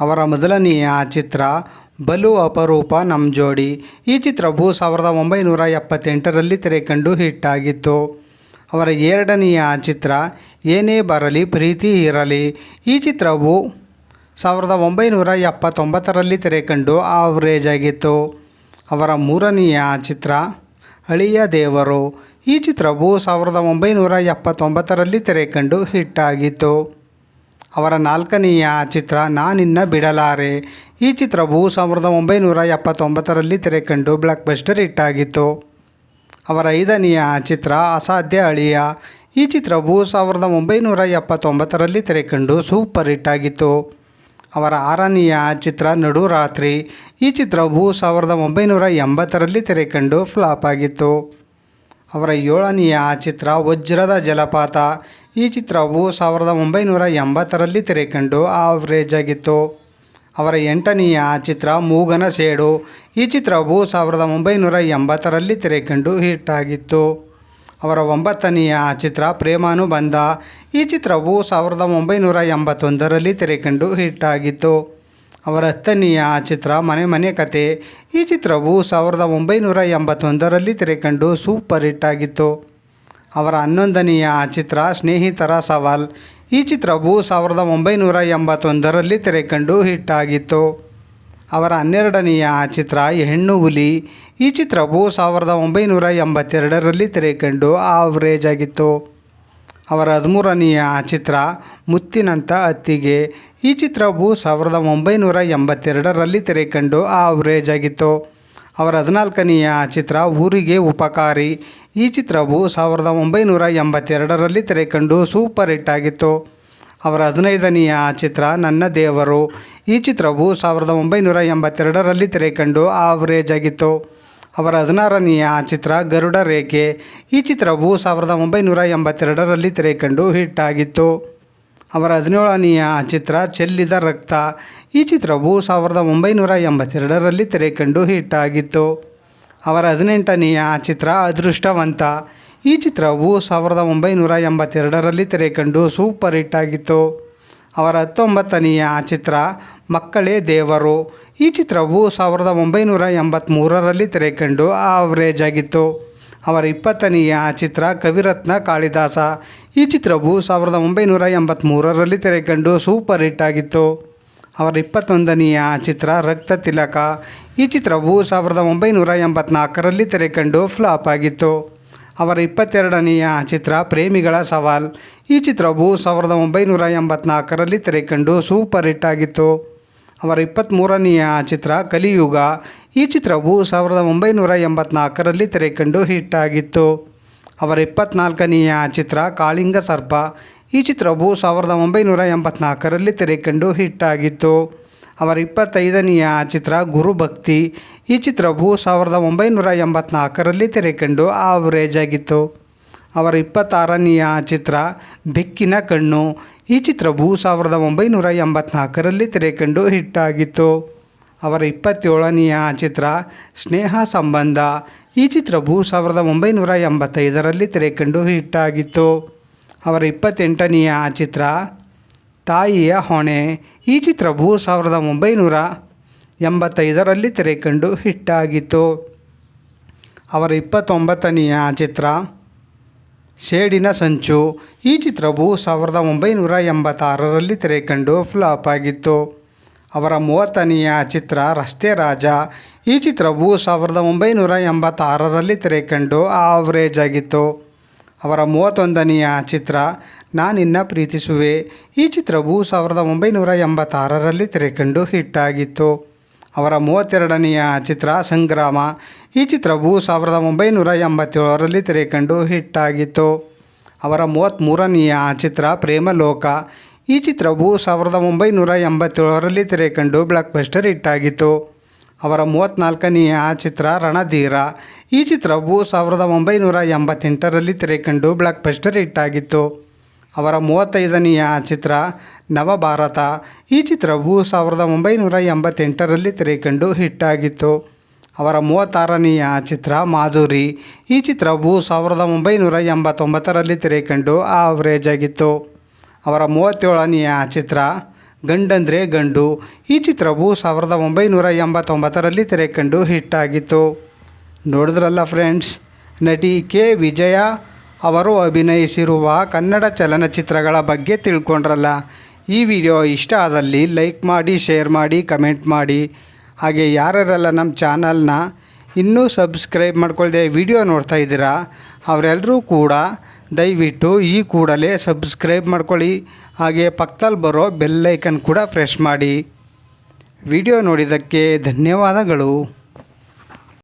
ಅವರ ಮೊದಲನೆಯ ಚಿತ್ರ ಬಲು ಅಪರೂಪ ನಮ್ಮ ಜೋಡಿ. ಈ ಚಿತ್ರವು ಸಾವಿರದ ಒಂಬೈನೂರ ಎಪ್ಪತ್ತೆಂಟರಲ್ಲಿ ತೆರೆಕಂಡು ಹಿಟ್ಟಾಗಿತ್ತು ಅವರ ಎರಡನೆಯ ಚಿತ್ರ, ಏನೇ ಬರಲಿ ಪ್ರೀತಿ ಇರಲಿ. ಈ ಚಿತ್ರವು ಸಾವಿರದ ಒಂಬೈನೂರ ಎಪ್ಪತ್ತೊಂಬತ್ತರಲ್ಲಿ ತೆರೆಕಂಡು ಆವರೇಜ್ ಆಗಿತ್ತು. ಅವರ ಮೂರನೆಯ ಚಿತ್ರ, ಅಳಿಯ ದೇವರು. ಈ ಚಿತ್ರವು ಸಾವಿರದ ಒಂಬೈನೂರ ಎಪ್ಪತ್ತೊಂಬತ್ತರಲ್ಲಿ ತೆರೆಕಂಡು ಹಿಟ್ಟಾಗಿತ್ತು ಅವರ ನಾಲ್ಕನೆಯ ಚಿತ್ರ ನಾನಿನ್ನ ಬಿಡಲಾರೆ. ಈ ಚಿತ್ರವು ಸಾವಿರದ ಒಂಬೈನೂರ ಎಪ್ಪತ್ತೊಂಬತ್ತರಲ್ಲಿ ತೆರೆಕಂಡು ಬ್ಲಾಕ್ ಬಸ್ಟರ್ ಹಿಟ್ಟಾಗಿತ್ತು ಅವರ ಐದನೆಯ ಚಿತ್ರ ಅಸಾಧ್ಯ ಅಳಿಯ. ಈ ಚಿತ್ರವು ಸಾವಿರದ ಒಂಬೈನೂರ ಎಪ್ಪತ್ತೊಂಬತ್ತರಲ್ಲಿ ತೆರೆಕಂಡು ಸೂಪರ್ ಹಿಟ್ ಆಗಿತ್ತು. ಅವರ ಆರನೆಯ ಚಿತ್ರ ನಡುರಾತ್ರಿ ಈ ಚಿತ್ರವು ಸಾವಿರದ ಒಂಬೈನೂರ ಎಂಬತ್ತರಲ್ಲಿ ತೆರೆಕಂಡು ಫ್ಲಾಪ್ ಆಗಿತ್ತು. ಅವರ ಏಳನೆಯ ಚಿತ್ರ ವಜ್ರದ ಜಲಪಾತ. ಈ ಚಿತ್ರವು ಸಾವಿರದ ಒಂಬೈನೂರ ಎಂಬತ್ತರಲ್ಲಿ ತೆರೆಕಂಡು ಆವ್ರೇಜ್ ಆಗಿತ್ತು ಅವರ ಎಂಟನೆಯ ಚಿತ್ರ ಮೂಗನ ಸೇಡು. ಈ ಚಿತ್ರವು ಸಾವಿರದ ಒಂಬೈನೂರ ಎಂಬತ್ತರಲ್ಲಿ ತೆರೆಕಂಡು ಹಿಟ್ ಆಗಿತ್ತು ಅವರ ಒಂಬತ್ತನೆಯ ಚಿತ್ರ ಪ್ರೇಮಾನುಬಂಧ. ಈ ಚಿತ್ರವು ಸಾವಿರದ ಒಂಬೈನೂರ ಎಂಬತ್ತೊಂದರಲ್ಲಿ ತೆರೆಕಂಡು ಹಿಟ್ ಆಗಿತ್ತು ಅವರ ಹತ್ತನೆಯ ಚಿತ್ರ ಮನೆ ಮನೆ ಕತೆ. ಈ ಚಿತ್ರವು ಸಾವಿರದ ಒಂಬೈನೂರ ಎಂಬತ್ತೊಂದರಲ್ಲಿ ತೆರೆಕಂಡು ಸೂಪರ್ ಹಿಟ್ ಆಗಿತ್ತು. ಅವರ ಹನ್ನೊಂದನೆಯ ಚಿತ್ರ ಸ್ನೇಹಿತರ ಸವಾಲ್. ಈ ಚಿತ್ರವು ಸಾವಿರದ ಒಂಬೈನೂರ ಎಂಬತ್ತೊಂದರಲ್ಲಿ ತೆರೆಕಂಡು ಹಿಟ್ ಆಗಿತ್ತು. ಅವರ ಹನ್ನೆರಡನೆಯ ಚಿತ್ರ ಹೆಣ್ಣು ಹುಲಿ. ಈ ಚಿತ್ರವು ಸಾವಿರದ ಒಂಬೈನೂರ ಎಂಬತ್ತೆರಡರಲ್ಲಿ ತೆರೆಕಂಡು ಆವ್ರೇಜ್ ಆಗಿತ್ತು. ಅವರ ಹದಿಮೂರನೆಯ ಚಿತ್ರ ಮುತ್ತಿನಂಥ ಅತ್ತಿಗೆ ಈ ಚಿತ್ರವು ಸಾವಿರದ ಒಂಬೈನೂರ ಎಂಬತ್ತೆರಡರಲ್ಲಿ ತೆರೆಕಂಡು ಆವರೇಜ್ ಆಗಿತ್ತು. ಅವರ ಹದಿನಾಲ್ಕನೆಯ ಚಿತ್ರ ಊರಿಗೆ ಉಪಕಾರಿ. ಈ ಚಿತ್ರವು ಸಾವಿರದ ಒಂಬೈನೂರ ಎಂಬತ್ತೆರಡರಲ್ಲಿ ತೆರೆಕಂಡು ಸೂಪರ್ ಹಿಟ್ ಆಗಿತ್ತು. ಅವರ ಹದಿನೈದನೆಯ ಚಿತ್ರ ನನ್ನ ದೇವರು. ಈ ಚಿತ್ರವು ಸಾವಿರದ ಒಂಬೈನೂರ ಎಂಬತ್ತೆರಡರಲ್ಲಿ ತೆರೆಕಂಡು ಆವರೇಜ್ ಆಗಿತ್ತು. ಅವರ ಹದಿನಾರನೆಯ ಚಿತ್ರ ಗರುಡ ರೇಖೆ. ಈ ಚಿತ್ರವು ಸಾವಿರದ ಒಂಬೈನೂರ ಎಂಬತ್ತೆರಡರಲ್ಲಿ ತೆರೆಕಂಡು ಹಿಟ್ ಆಗಿತ್ತು. ಅವರ ಹದಿನೇಳನೆಯ ಚಿತ್ರ ಚೆಲ್ಲಿದ ರಕ್ತ. ಈ ಚಿತ್ರವು ಸಾವಿರದ ಒಂಬೈನೂರ ಎಂಬತ್ತೆರಡರಲ್ಲಿ ತೆರೆಕಂಡು ಹಿಟ್ ಆಗಿತ್ತು. ಅವರ ಹದಿನೆಂಟನೆಯ ಚಿತ್ರ ಅದೃಷ್ಟವಂತ. ಈ ಚಿತ್ರವು ಸಾವಿರದ ಒಂಬೈನೂರ ಎಂಬತ್ತೆರಡರಲ್ಲಿ ತೆರೆಕಂಡು ಸೂಪರ್ ಹಿಟ್ ಆಗಿತ್ತು. ಅವರ ಹತ್ತೊಂಬತ್ತನೆಯ ಚಿತ್ರ ಮಕ್ಕಳೇ ದೇವರು. ಈ ಚಿತ್ರವು ಸಾವಿರದ ಒಂಬೈನೂರ ಎಂಬತ್ತ್ಮೂರರಲ್ಲಿ ತೆರೆಕಂಡು ಆವರೇಜ್ ಆಗಿತ್ತು ಅವರ ಇಪ್ಪತ್ತನೆಯ ಚಿತ್ರ ಕವಿರತ್ನ ಕಾಳಿದಾಸ. ಈ ಚಿತ್ರವು ಸಾವಿರದ ಒಂಬೈನೂರ ಎಂಬತ್ತ್ಮೂರರಲ್ಲಿ ತೆರೆಕಂಡು ಸೂಪರ್ ಹಿಟ್ ಆಗಿತ್ತು. ಅವರ ಇಪ್ಪತ್ತೊಂದನೆಯ ಚಿತ್ರ ರಕ್ತ ತಿಲಕ. ಈ ಚಿತ್ರವು ಸಾವಿರದ ಒಂಬೈನೂರ ಎಂಬತ್ನಾಲ್ಕರಲ್ಲಿ ತೆರೆಕಂಡು ಫ್ಲಾಪ್ ಆಗಿತ್ತು. ಅವರ ಇಪ್ಪತ್ತೆರಡನೆಯ ಚಿತ್ರ ಪ್ರೇಮಿಗಳ ಸವಾಲ್. ಈ ಚಿತ್ರವು ಸಾವಿರದ ಒಂಬೈನೂರ ಎಂಬತ್ನಾಲ್ಕರಲ್ಲಿ ತೆರೆಕಂಡು ಸೂಪರ್ ಹಿಟ್ ಆಗಿತ್ತು. ಅವರ ಇಪ್ಪತ್ತ್ಮೂರನೆಯ ಚಿತ್ರ ಕಲಿಯುಗ. ಈ ಚಿತ್ರವು ಸಾವಿರದ ಒಂಬೈನೂರ ಎಂಬತ್ನಾಲ್ಕರಲ್ಲಿ ತೆರೆಕಂಡು ಹಿಟ್ ಆಗಿತ್ತು. ಅವರ ಇಪ್ಪತ್ನಾಲ್ಕನೆಯ ಚಿತ್ರ ಕಾಳಿಂಗ ಸರ್ಪ. ಈ ಚಿತ್ರವು ಸಾವಿರದ ಒಂಬೈನೂರ ಎಂಬತ್ನಾಲ್ಕರಲ್ಲಿ ತೆರೆಕಂಡು ಹಿಟ್ ಆಗಿತ್ತು. ಅವರ ಇಪ್ಪತ್ತೈದನೆಯ ಚಿತ್ರ ಗುರುಭಕ್ತಿ. ಈ ಚಿತ್ರವು ಸಾವಿರದ ಒಂಬೈನೂರ ಎಂಬತ್ನಾಲ್ಕರಲ್ಲಿ ತೆರೆಕಂಡು ಆವರೇಜ್ ಆಗಿತ್ತು ಅವರ ಇಪ್ಪತ್ತಾರನೆಯ ಚಿತ್ರ ಬೆಕ್ಕಿನ ಕಣ್ಣು. ಈ ಚಿತ್ರವು ಸಾವಿರದ ಒಂಬೈನೂರ ಎಂಬತ್ನಾಲ್ಕರಲ್ಲಿ ತೆರೆಕಂಡು ಹಿಟ್ ಆಗಿತ್ತು ಅವರ ಇಪ್ಪತ್ತೇಳನೆಯ ಚಿತ್ರ ಸ್ನೇಹ ಸಂಬಂಧ. ಈ ಚಿತ್ರವು ಸಾವಿರದ ಒಂಬೈನೂರ ಎಂಬತ್ತೈದರಲ್ಲಿ ತೆರೆಕಂಡು ಹಿಟ್ ಆಗಿತ್ತು ಅವರ ಇಪ್ಪತ್ತೆಂಟನೆಯ ಚಿತ್ರ ತಾಯಿಯ ಹೊಣೆ. ಈ ಚಿತ್ರವು ಸಾವಿರದ ಒಂಬೈನೂರ ಎಂಬತ್ತೈದರಲ್ಲಿ ತೆರೆಕಂಡು ಹಿಟ್ಟಾಗಿತ್ತು. ಅವರ ಇಪ್ಪತ್ತೊಂಬತ್ತನೆಯ ಚಿತ್ರ, ಶೇಡಿನ ಸಂಚು. ಈ ಚಿತ್ರವು ಸಾವಿರದ ಒಂಬೈನೂರ ಎಂಬತ್ತಾರರಲ್ಲಿ ತೆರೆಕಂಡು ಫ್ಲಾಪ್ ಆಗಿತ್ತು. ಅವರ ಮೂವತ್ತನೆಯ ಚಿತ್ರ, ರಸ್ತೆ ರಾಜ. ಈ ಚಿತ್ರವು ಸಾವಿರದ ಒಂಬೈನೂರ ಎಂಬತ್ತಾರರಲ್ಲಿ ತೆರೆಕಂಡು ಆವ್ರೇಜ್ ಆಗಿತ್ತು. ಅವರ ಮೂವತ್ತೊಂದನೆಯ ಚಿತ್ರ ನಾನಿನ್ನ ಪ್ರೀತಿಸುವೆ. ಈ ಚಿತ್ರವು ಸಾವಿರದ ಒಂಬೈನೂರ ಎಂಬತ್ತಾರರಲ್ಲಿ ತೆರೆಕಂಡು ಹಿಟ್ಟಾಗಿತ್ತು. ಅವರ ಮೂವತ್ತೆರಡನೆಯ ಚಿತ್ರ ಸಂಗ್ರಾಮ. ಈ ಚಿತ್ರವು ಸಾವಿರದ ಒಂಬೈನೂರ ಎಂಬತ್ತೇಳರಲ್ಲಿ ತೆರೆಕಂಡು ಹಿಟ್ಟಾಗಿತ್ತು. ಅವರ ಮೂವತ್ತ್ಮೂರನೆಯ ಚಿತ್ರ ಪ್ರೇಮಲೋಕ. ಈ ಚಿತ್ರವು ಸಾವಿರದ ಒಂಬೈನೂರ ಎಂಬತ್ತೇಳರಲ್ಲಿ ತೆರೆಕಂಡು ಬ್ಲಾಕ್ ಬಸ್ಟರ್ ಹಿಟ್ಟಾಗಿತ್ತು. ಅವರ ಮೂವತ್ತ್ನಾಲ್ಕನೆಯ ಚಿತ್ರ ರಣಧೀರ. ಈ ಚಿತ್ರವು ಸಾವಿರದ ಒಂಬೈನೂರ ಎಂಬತ್ತೆಂಟರಲ್ಲಿ ತೆರೆಕಂಡು ಬ್ಲಾಕ್ ಬಸ್ಟರ್ ಹಿಟ್ಟಾಗಿತ್ತು. ಅವರ ಮೂವತ್ತೈದನೆಯ ಚಿತ್ರ ನವಭಾರತ. ಈ ಚಿತ್ರವು ಸಾವಿರದ ಒಂಬೈನೂರ ಎಂಬತ್ತೆಂಟರಲ್ಲಿ ತೆರೆಕಂಡು ಹಿಟ್ಟಾಗಿತ್ತು. ಅವರ ಮೂವತ್ತಾರನೆಯ ಚಿತ್ರ ಮಾಧುರಿ. ಈ ಚಿತ್ರವು ಸಾವಿರದ ಒಂಬೈನೂರ ಎಂಬತ್ತೊಂಬತ್ತರಲ್ಲಿ ತೆರೆಕಂಡು ಆವರೇಜ್ ಆಗಿತ್ತು. ಅವರ ಮೂವತ್ತೇಳನೆಯ ಚಿತ್ರ ಗಂಡಂದ್ರೆ ಗಂಡು. ಈ ಚಿತ್ರವು ಸಾವಿರದ ಒಂಬೈನೂರ ಎಂಬತ್ತೊಂಬತ್ತರಲ್ಲಿ ತೆರೆಕಂಡು ಹಿಟ್ಟಾಗಿತ್ತು. ನೋಡಿದ್ರಲ್ಲ ಫ್ರೆಂಡ್ಸ್ ನಟಿ ಕೆ. ವಿಜಯ ಅವರು ಅಭಿನಯಿಸಿರುವ ಕನ್ನಡ ಚಲನಚಿತ್ರಗಳ ಬಗ್ಗೆ ತಿಳ್ಕೊಂಡ್ರಲ್ಲ. ಈ ವಿಡಿಯೋ ಇಷ್ಟ ಆದಲ್ಲಿ ಲೈಕ್ ಮಾಡಿ, ಶೇರ್ ಮಾಡಿ, ಕಮೆಂಟ್ ಮಾಡಿ. ಹಾಗೆ ಯಾರ್ಯಾರೆಲ್ಲ ನಮ್ಮ ಚಾನಲ್ನ ಇನ್ನೂ ಸಬ್ಸ್ಕ್ರೈಬ್ ಮಾಡ್ಕೊಳ್ದೆ ವಿಡಿಯೋ ನೋಡ್ತಾ ಇದ್ದೀರಾ ಅವರೆಲ್ಲರೂ ಕೂಡ ದಯವಿಟ್ಟು ಈ ಕೂಡಲೇ ಸಬ್ಸ್ಕ್ರೈಬ್ ಮಾಡ್ಕೊಳ್ಳಿ. ಹಾಗೆ ಪಕ್ಕದಲ್ಲಿ ಬರೋ ಬೆಲ್ಲೈಕನ್ ಕೂಡ ಪ್ರೆಸ್ ಮಾಡಿ. ವಿಡಿಯೋ ನೋಡಿದ್ದಕ್ಕೆ ಧನ್ಯವಾದಗಳು.